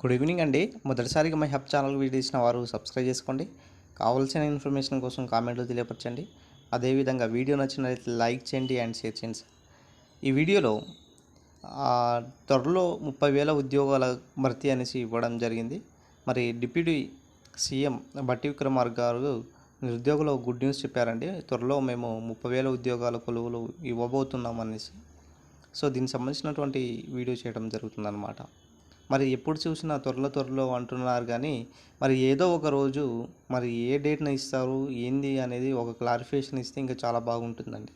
Good evening అండి. మొదటిసారిగా my hub channel video ఇచ్చిన వారు సబ్స్క్రైబ్ చేసుకోండి. కావాల్సిన ఇన్ఫర్మేషన్ కోసం కామెంట్లు తెలియపరచండి. అదేవిధంగా వీడియో నచ్చినట్లయితే లైక్ చేయండి అండ్ షేర్ చేయండి సార్. ఈ వీడియోలో త్వరలో ముప్పై వేల ఉద్యోగాల భర్తీ అనేసి ఇవ్వడం జరిగింది. మరి డిప్యూటీ సీఎం బట్టి విక్రమార్ గారు నిరుద్యోగులు గుడ్ న్యూస్ చెప్పారండి. త్వరలో మేము ముప్పై వేల ఉద్యోగాల కొలువులు ఇవ్వబోతున్నాం అనేసి. సో దీనికి సంబంధించినటువంటి వీడియో చేయడం జరుగుతుందన్నమాట. మరి ఎప్పుడు చూసినా త్వరలో త్వరలో అంటున్నారు కానీ మరి ఏదో ఒక రోజు మరి ఏ డేట్న ఇస్తారు ఏంది అనేది ఒక క్లారిఫికేషన్ ఇస్తే ఇంకా చాలా బాగుంటుందండి.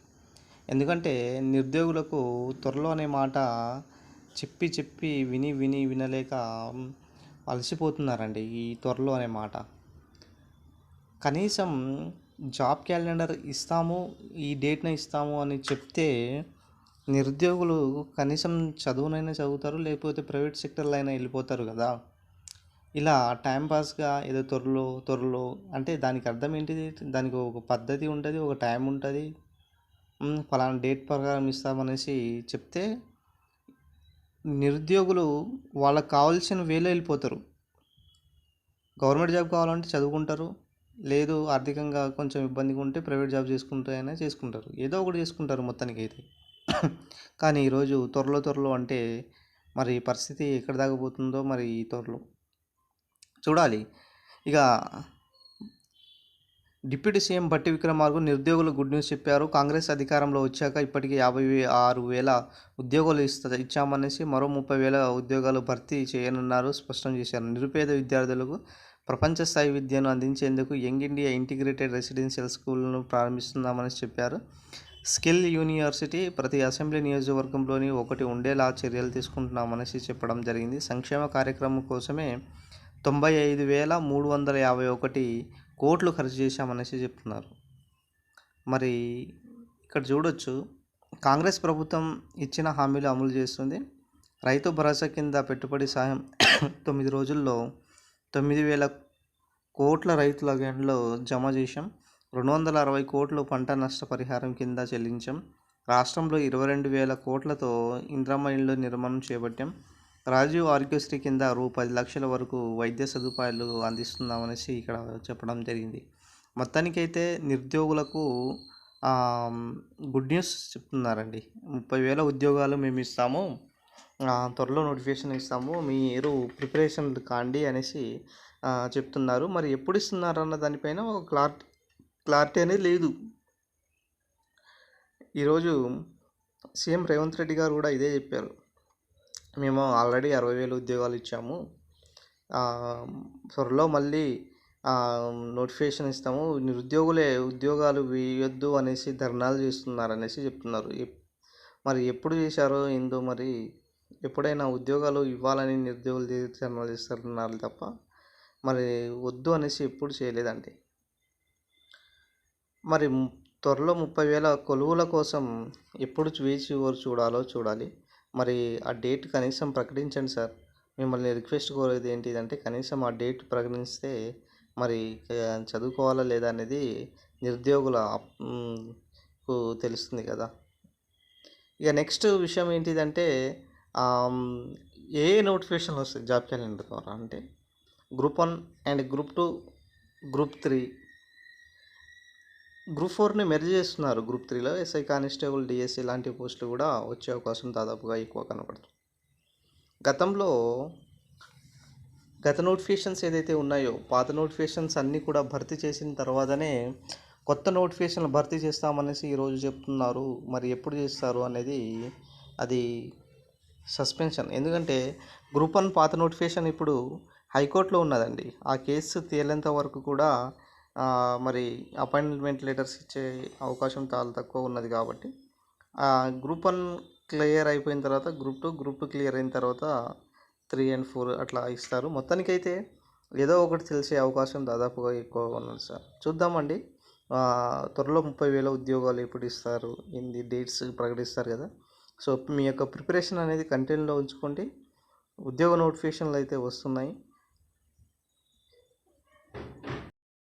ఎందుకంటే నిరుద్యోగులకు త్వరలో అనే మాట చెప్పి చెప్పి విని విని వినలేక అలసిపోతున్నారండి ఈ త్వరలో అనే మాట. కనీసం జాబ్ క్యాలెండర్ ఇస్తాము ఈ డేట్న ఇస్తాము అని చెప్తే నిరుద్యోగులు కనీసం చదువునైనా చదువుతారు లేకపోతే ప్రైవేట్ సెక్టర్లో అయినా వెళ్ళిపోతారు కదా. ఇలా టైంపాస్గా ఏదో త్వరలో త్వరలో అంటే దానికి అర్థం ఏంటిది? దానికి ఒక పద్ధతి ఉంటుంది ఒక టైం ఉంటుంది. ఫలానా డేట్ ప్రకారం ఇస్తామనేసి చెప్తే నిరుద్యోగులు వాళ్ళకి కావాల్సిన వేలో వెళ్ళిపోతారు. గవర్నమెంట్ జాబ్ కావాలంటే చదువుకుంటారు లేదు ఆర్థికంగా కొంచెం ఇబ్బందిగా ఉంటే ప్రైవేట్ జాబ్ చేసుకుంటారైనా చేసుకుంటారు. ఏదో ఒకటి చేసుకుంటారు మొత్తానికి అయితే కానీ ఈరోజు త్వరలో త్వరలో అంటే మరి పరిస్థితి ఎక్కడ దాకపోతుందో మరి ఈ త్వరలో చూడాలి. ఇక డిప్యూటీ సీఎం భట్టి విక్రమార్కు నిరుద్యోగులు గుడ్ న్యూస్ చెప్పారు. కాంగ్రెస్ అధికారంలో వచ్చాక ఇప్పటికే యాభై ఆరు వేల ఉద్యోగాలు ఇస్తా ఇచ్చామనేసి మరో ముప్పై వేల ఉద్యోగాలు భర్తీ చేయనున్నారు స్పష్టం చేశారు. నిరుపేద విద్యార్థులకు ప్రపంచ స్థాయి విద్యను అందించేందుకు యంగ్ ఇండియా ఇంటిగ్రేటెడ్ రెసిడెన్షియల్ స్కూల్ను ప్రారంభిస్తున్నామని చెప్పారు. స్కిల్ యూనివర్సిటీ ప్రతి అసెంబ్లీ నియోజకవర్గంలోని ఒకటి ఉండేలా చర్యలు తీసుకుంటున్నామనేసి చెప్పడం జరిగింది. సంక్షేమ కార్యక్రమం కోసమే తొంభై ఐదు వేల మూడు వందల యాభై ఒకటి కోట్లు ఖర్చు చేశామనేసి చెప్తున్నారు. మరి ఇక్కడ చూడొచ్చు కాంగ్రెస్ ప్రభుత్వం ఇచ్చిన హామీలు అమలు చేస్తుంది. రైతు భరోసా కింద పెట్టుబడి సాయం తొమ్మిది రోజుల్లో తొమ్మిది వేల కోట్ల రైతుల అకౌంట్లో జమ చేశాం. రెండు వందల అరవై కోట్లు పంట నష్టపరిహారం కింద చెల్లించాం. రాష్ట్రంలో ఇరవై రెండు వేల కోట్లతో ఇంద్రమ్మ ఇళ్ళు నిర్మాణం చేపట్టాం. రాజీవ్ ఆరోగ్యశ్రీ కింద రూ. పది లక్షల వరకు వైద్య సదుపాయాలు అందిస్తున్నామనేసి ఇక్కడ చెప్పడం జరిగింది. మొత్తానికైతే నిరుద్యోగులకు గుడ్ న్యూస్ చెప్తున్నారండి. ముప్పై వేల ఉద్యోగాలు మేము ఇస్తాము. త్వరలో నోటిఫికేషన్ ఇస్తాము. మీరు ప్రిపరేషన్ కాండి అనేసి చెప్తున్నారు. మరి ఎప్పుడు ఇస్తున్నారు అన్న దానిపైన ఒక క్లారిటీ క్లారిటీ అనేది లేదు. ఈరోజు సీఎం రేవంత్ రెడ్డి గారు కూడా ఇదే చెప్పారు. మేము ఆల్రెడీ అరవై వేలు ఉద్యోగాలు ఇచ్చాము. త్వరలో మళ్ళీ నోటిఫికేషన్ ఇస్తాము. నిరుద్యోగులే ఉద్యోగాలు వేయొద్దు అనేసి ధర్నాలు చేస్తున్నారు అనేసి చెప్తున్నారు మరి ఎప్పుడు చేశారో ఏందో మరి ఎప్పుడైనా ఉద్యోగాలు ఇవ్వాలని నిరుద్యోగులు ధర్నాలు చేస్తున్నారు తప్ప మరి వద్దు అనేసి ఎప్పుడు చేయలేదండి. మరి త్వరలో ముప్పై వేల కొలువుల కోసం ఎప్పుడు వేచి ఎవరు చూడాలో చూడాలి. మరి ఆ డేట్ కనీసం ప్రకటించండి సార్. మిమ్మల్ని రిక్వెస్ట్ కోరేది ఏంటిదంటే కనీసం ఆ డేట్ ప్రకటిస్తే మరి చదువుకోవాలా లేదా అనేది నిరుద్యోగుల తెలుస్తుంది కదా. ఇక నెక్స్ట్ విషయం ఏంటిదంటే ఏ నోటిఫికేషన్లు వస్తాయి జాబ్ క్యాలెండర్ ద్వారా? అంటే group one and group two group three group ఫోర్ని merge చేస్తున్నారు. గ్రూప్ త్రీలో ఎస్ఐ కానిస్టేబుల్ డిఎస్సి లాంటి పోస్టులు కూడా వచ్చే అవకాశం దాదాపుగా ఎక్కువ కనబడుతుంది. గతంలో గత నోటిఫికేషన్స్ ఏదైతే ఉన్నాయో పాత నోటిఫికేషన్స్ అన్నీ కూడా భర్తీ చేసిన తర్వాతనే కొత్త నోటిఫికేషన్లు భర్తీ చేస్తామనేసి ఈరోజు చెప్తున్నారు. మరి ఎప్పుడు చేస్తారు అనేది అది సస్పెన్షన్. ఎందుకంటే గ్రూప్ వన్ పాత నోటిఫికేషన్ ఇప్పుడు హైకోర్టులో ఉన్నదండి. ఆ కేసు తేలేంత వరకు కూడా మరి అపాయింట్మెంట్ లెటర్స్ ఇచ్చే అవకాశం చాలా తక్కువ ఉన్నది కాబట్టి గ్రూప్ వన్ క్లియర్ అయిపోయిన తర్వాత group two group two clear అయిన తర్వాత త్రీ అండ్ ఫోర్ అట్లా ఇస్తారు. మొత్తానికైతే ఏదో ఒకటి తెలిసే అవకాశం దాదాపుగా ఎక్కువగా ఉన్నది సార్. చూద్దామండి. త్వరలో ముప్పై వేల ఉద్యోగాలు ఎప్పుడు ఇస్తారు. ఇన్ని డేట్స్ ప్రకటిస్తారు కదా. సో మీ యొక్క ప్రిపరేషన్ అనేది కంటెంట్లో ఉంచుకోండి. ఉద్యోగ నోటిఫికేషన్లు అయితే వస్తున్నాయి.